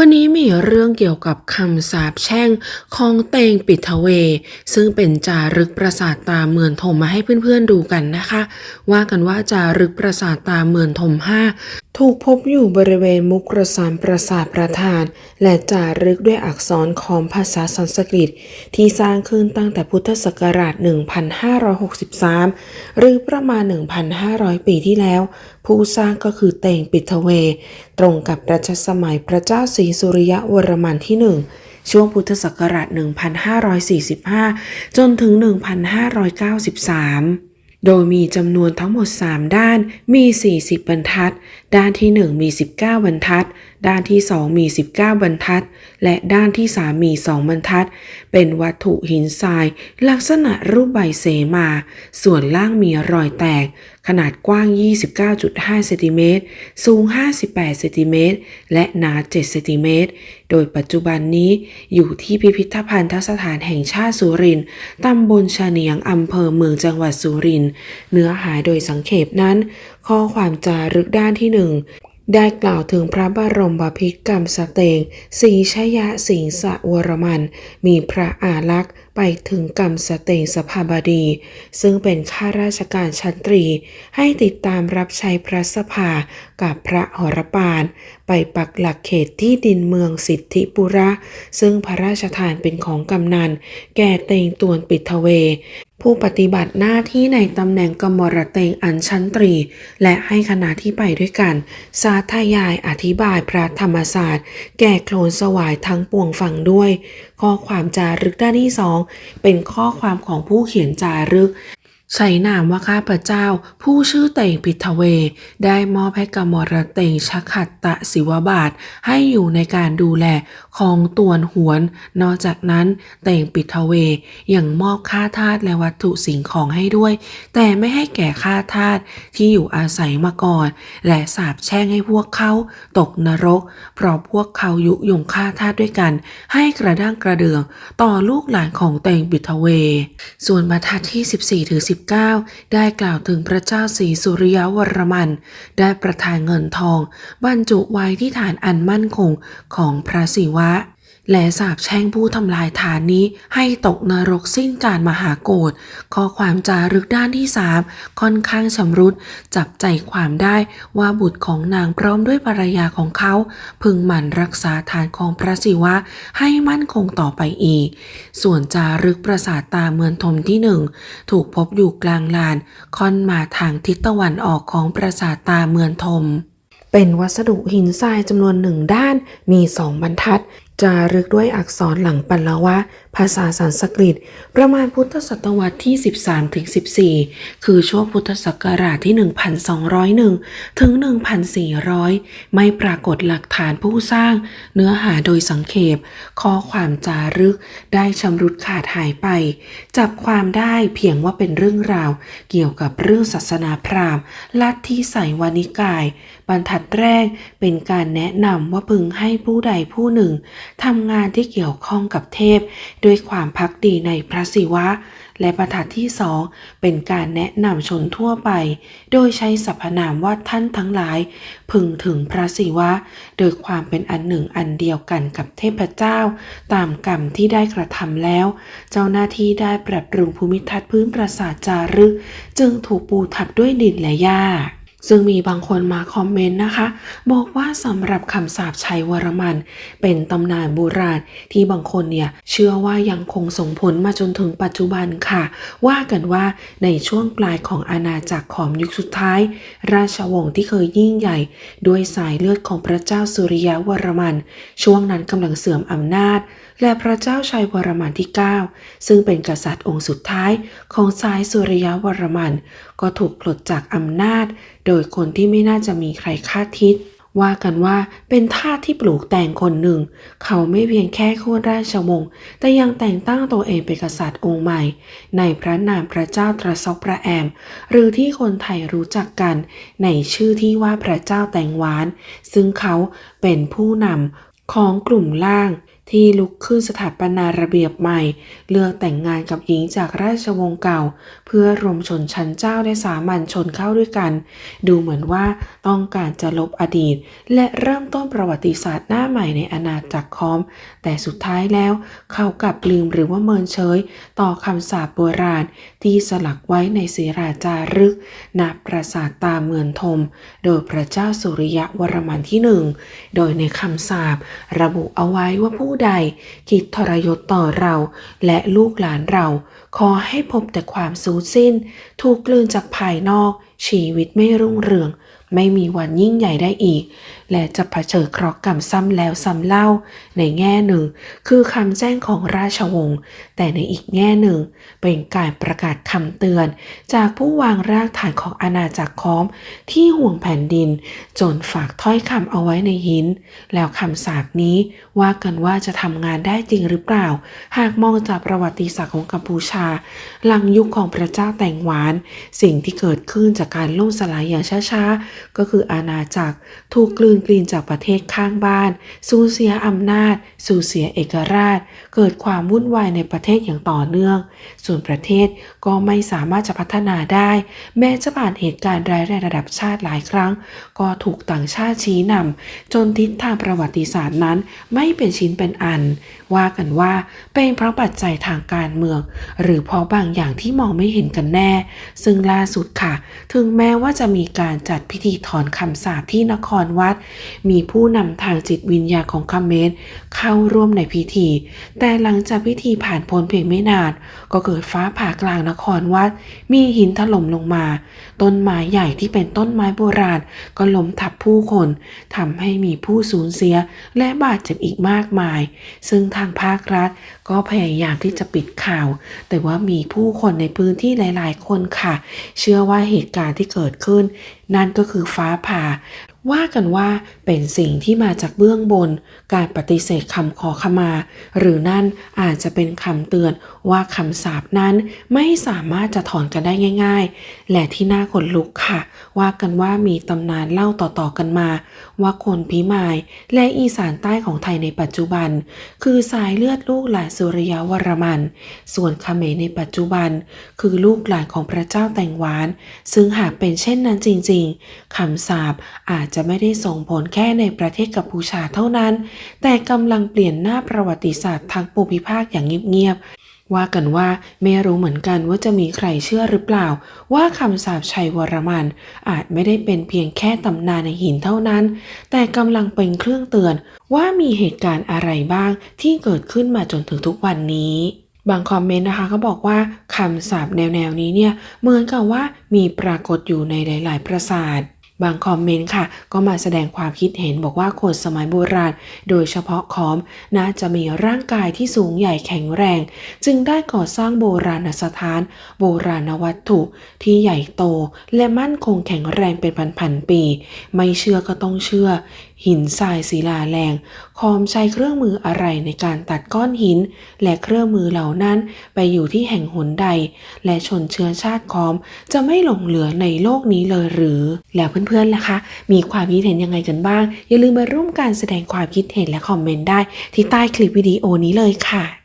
วันนี้มีเรื่องเกี่ยวกับคำสาปแช่งของเตงปิดทเว ซึ่งเป็นจารึกปราสาทตาเมือนถมมาให้เพื่อนๆดูกันนะคะ ว่ากันว่าจารึกปราสาทตาเมือนถมห้า ถูกพบอยู่บริเวณมุกรสานปราสาทประธาน และจารึกด้วยอักษรของภาษาสันสกฤต ที่สร้างขึ้นตั้งแต่พุทธศักราช 1563 หรือประมาณ 1,500 ปีที่แล้ว ผู้สร้างก็คือเตงปิทเว ตรงกับรัชสมัยพระเจ้าศรีสุริยวรมันที่หนึ่งช่วงพุทธศักราช 1545 จนถึง 1593 โดยมีจำนวนทั้งหมด 3 ด้านมี 40 บรรทัด ด้านที่ 1 มี 19 บรรทัด ด้านที่ 2 มี 19 บรรทัด และด้านที่ 3 มี 2 บรรทัด เป็นวัตถุหินทราย ลักษณะรูปใบเสมา ส่วนล่างมีรอยแตก ขนาดกว้าง 29.5เซนติเมตรสูง 58เซนติเมตรและหนา7เซนติเมตรโดยปัจจุบันนี้อยู่ที่พิพิธภัณฑสถานแห่งชาติสุรินทร์ตำบลชะเนียงอำเภอเมืองจังหวัดสุรินทร์เนื้อหาโดยสังเขปนั้น ข้อความจารึกด้านที่หนึ่ง ได้กล่าวถึงพระบรมบพิตรกรรมสเตงศรีชยะสิงสะวรมัน มีพระอาลักษ์ไปถึงกรรมสเตงสภาบดี ซึ่งเป็นข้าราชการชั้นตรี ให้ติดตามรับใช้พระสภากับพระหรปาน ไปปักหลักเขตที่ดินเมืองสิทธิปุระ ซึ่งพระราชทานเป็นของกำนัน แก่เตงตวนปิทเว ผู้ปฏิบัติหน้าที่ในตำแหน่งกมรเตงอันชั้นตรี และให้คณะที่ไปด้วยกัน สาธยายอธิบายพระธรรมศาสตร์ แก่โคลนสวายทั้งปวงฟังด้วย ข้อความจารึกด้านที่สองเป็นข้อความของผู้เขียนจารึกใช้นามว่าข้าพเจ้า ผู้ชื่อเต่งพิทเว ได้มอบให้กมรเตงชขัตตะศิวบาท ให้อยู่ในการดูแล ของตวนหวน นอกจากนั้นเตงปิทเวยังมอบค่าทาสและวัตถุสิ่งของให้ด้วย แต่ไม่ให้แก่ค่าทาสที่อยู่อาศัยมาก่อน และสาบแช่งให้พวกเขาตกนรก เพราะพวกเขายุยงฆ่าทาสด้วยกัน ให้กระด้างกระเดือง ต่อลูกหลานของเตงปิทเว ส่วนบรรทัดที่ 14ถึง19 ได้กล่าวถึงพระเจ้าศรีสุริยวรมัน ได้ประทานเงินทอง บรรจุไว้ที่ฐานอันมั่นคงของพระศิวะและสาบแช่งผู้ทำลายฐานนี้ให้ตกนรกสิ้นการมหาโกรธข้อความจารึกด้านที่สามค่อนข้างชำรุด จับใจความได้ว่าบุตรของนางพร้อมด้วยภรรยาของเขา พึงหมั่นรักษาฐานของพระศิวะให้มั่นคงต่อไปอีก ส่วนจารึกปราสาทตาเมืองทมที่หนึ่งถูกพบอยู่กลางลาน ค่อนมาทางทิศตะวันออกของปราสาทตาเมืองทม เป็นวัสดุหินทรายจำนวนหนึ่งด้าน มีสองบรรทัด จารึกด้วยอักษรหลังปัลลวะ ภาษาสันสกฤต ประมาณพุทธศตวรรษที่ 13ถึง14คือช่วงพุทธศักราชที่ 1201 ถึง 1400 ไม่ปรากฏหลักฐานผู้สร้าง เนื้อหาโดยสังเขป ข้อความจารึกได้ชำรุดขาดหายไป จับความได้เพียงว่าเป็นเรื่องราว เกี่ยวกับเรื่องศาสนาพราหมณ์ ลัทธิไสยวานิกาย บรรทัดแรกเป็นการแนะนำว่าพึงให้ผู้ใดผู้หนึ่งทำงานที่เกี่ยวข้องกับเทพ ด้วยความพักดีในพระศิวะ และบรรทัดที่สองเป็นการแนะนำชนทั่วไป โดยใช้สรรพนามว่าท่านทั้งหลาย พึงถึงพระศิวะ โดยความเป็นอันหนึ่งอันเดียวกันกับเทพเจ้า ตามกรรมที่ได้กระทำแล้ว เจ้าหน้าที่ได้ปรับปรุงภูมิทัศน์พื้นปราสาทจารึก จึงถูกปูทับด้วยดินและหญ้า ซึ่งมีบางคนมาคอมเมนต์นะคะ บอกว่าสำหรับคำสาปชัยวรมัน เป็นตำนานโบราณที่บางคนเนี่ยเชื่อว่ายังคงส่งผลมาจนถึงปัจจุบันค่ะ ว่ากันว่าในช่วงปลายของอาณาจักรของยุคสุดท้าย ราชวงศ์ที่เคยยิ่งใหญ่ ด้วยสายเลือดของพระเจ้าสุริยวรมัน ช่วงนั้นกำลังเสื่อมอำนาจ และพระเจ้าชัยวรมันที่ 9 ซึ่งเป็นกษัตริย์องค์สุดท้ายของสายสุริยวรมัน ก็ถูกปลดจากอำนาจ โดยคนที่ไม่น่าจะมีใครคาดคิด ว่ากันว่าเป็นทาสที่ปลูกแต่งคนหนึ่ง เขาไม่เพียงแค่โค่นราชวงศ์แต่ยังแต่งตั้งตัวเองเป็นกษัตริย์องค์ใหม่ ในพระนามพระเจ้าตรซอกพระแอม หรือที่คนไทยรู้จักกัน ในชื่อที่ว่าพระเจ้าแตงหวาน ซึ่งเขาเป็นผู้นำของกลุ่มล่าง ที่ลุกขึ้นสถาปนาระเบียบใหม่ เลือกแต่งงานกับหญิงจากราชวงศ์เก่า เพื่อรวมชนชั้นเจ้าและสามัญชนเข้าด้วยกัน ดูเหมือนว่าต้องการจะลบอดีต และเริ่มต้นประวัติศาสตร์หน้าใหม่ในอาณาจักรคอม แต่สุดท้ายแล้ว เขากลับลืมหรือว่าเมินเฉย ต่อคำสาปโบราณ ที่สลักไว้ในศิราจารึกณปราสาทตาเมือนทม โดยพระเจ้าสุริยะวรมันที่หนึ่งโดยในคำสาประบุเอาไว้ว่าผู้ใดคิดทรยศต่อเราและลูกหลานเราขอให้พบแต่ความสูญสิ้น ถูกกลืนจากภายนอก ชีวิตไม่รุ่งเรือง ไม่มีวันยิ่งใหญ่ได้อีก และจะเผชิญเคราะห์กรรมซ้ำแล้วซ้ำเล่า ในแง่หนึ่ง คือคำแจ้งของราชวงศ์แต่ในอีกแง่หนึ่ง เป็นการประกาศคำเตือน จากผู้วางรากฐานของอาณาจักรคอม ที่ห่วงแผ่นดิน จนฝากถ้อยคำเอาไว้ในหิน แล้วคำสาปนี้ว่ากันว่าจะทำงานได้จริงหรือเปล่า หากมองจากประวัติศาสตร์ของกัมพูชาหลังยุคของพระเจ้าแต่งหวาน สิ่งที่เกิดขึ้นจากการล่มสลายอย่างช้าๆ ก็คืออาณาจักรถูกกลืนกลืนจากประเทศข้างบ้าน สูญเสียอำนาจ สูญเสียเอกราช เกิดความวุ่นวายในประเทศอย่างต่อเนื่อง ส่วนประเทศ ก็ไม่สามารถจะพัฒนาได้ แม้จะผ่านเหตุการณ์ร้ายแรงระดับชาติหลายครั้ง ก็ถูกต่างชาติชี้นำจนทิศทางประวัติศาสตร์นั้นไม่เป็นชิ้นเป็นอัน ว่ากันว่าเป็นเพราะปัจจัยทางการเมือง หรือเพราะบางอย่างที่มองไม่เห็นกันแน่ ซึ่งล่าสุดค่ะ ถึงแม้ว่าจะมีการจัดพิธีถอนคำสาปที่นครวัด มีผู้นำทางจิตวิญญาณของคาเมรเข้าร่วมในพิธี แต่หลังจากพิธีผ่านพ้นเพียงไม่นาน ก็เกิดฟ้าผ่ากลางนครวัดมีหินถล่มลงมา ต้นไม้ใหญ่ที่เป็นต้นไม้โบราณก็ล้มทับผู้คนทำให้มีผู้สูญเสียและบาดเจ็บอีกมากมาย ซึ่งทางภาครัฐก็พยายามที่จะปิดข่าว แต่ว่ามีผู้คนในพื้นที่หลาย ๆ คนค่ะ เชื่อว่าเหตุการณ์ที่เกิดขึ้น นั่นก็คือฟ้าผ่า ว่ากันว่าเป็นสิ่งที่มาจากเบื้องบน การปฏิเสธคำขอขมา หรือนั่นอาจจะเป็นคำเตือนว่าคำสาปนั้นไม่สามารถจะถอนกันได้ง่าย ๆ และที่น่าขนลุกค่ะ ว่ากันว่ามีตำนานเล่าต่อๆกันมา ว่าคนพิมายและอีสานใต้ของไทยในปัจจุบัน คือสายเลือดลูกหลานสุริยวรมัน ส่วนเขมรในปัจจุบัน คือลูกหลานของพระเจ้าแต่งหวาน ซึ่งหากเป็นเช่นนั้นจริง ๆคำสาปอาจจะไม่ได้ส่งผลแค่ในประเทศกัมพูชาเท่านั้น แต่กำลังเปลี่ยนหน้าประวัติศาสตร์ทางภูมิภาคอย่างเงียบๆ ว่ากันว่าไม่รู้เหมือนกันว่าจะมีใครเชื่อหรือเปล่า ว่าคำสาปชัยวรมัน อาจไม่ได้เป็นเพียงแค่ตำนานในหินเท่านั้น แต่กำลังเป็นเครื่องเตือนว่ามีเหตุการณ์อะไรบ้างที่เกิดขึ้นมาจนถึงทุกวันนี้บางคอมเมนต์นะคะเขาบอกว่าคำสาปแนวๆนี้เนี่ยเหมือนกับว่ามีปรากฏอยู่ในหลาย ๆ ปราสาท บางคอมเมนต์ค่ะ ก็มาแสดงความคิดเห็นบอกว่าคนสมัยโบราณ โดยเฉพาะคอมน่าจะมีร่างกายที่สูงใหญ่แข็งแรง จึงได้ก่อสร้างโบราณสถาน โบราณวัตถุ ที่ใหญ่โตและมั่นคงแข็งแรงเป็นพันๆปี ไม่เชื่อก็ต้องเชื่อ หินทรายศิลาแรงคอมใช้เครื่องมืออะไรในการตัดก้อนหิน และเครื่องมือเหล่านั้นไปอยู่ที่แห่งหนใด และชนเชื้อชาติคอมจะไม่หลงเหลือในโลกนี้เลยหรือ แล้วเพื่อนๆล่ะคะ มีความคิดเห็นยังไงกันบ้าง อย่าลืมมาร่วมการแสดงความคิดเห็นและคอมเมนต์ได้ที่ใต้คลิปวิดีโอนี้เลยค่ะ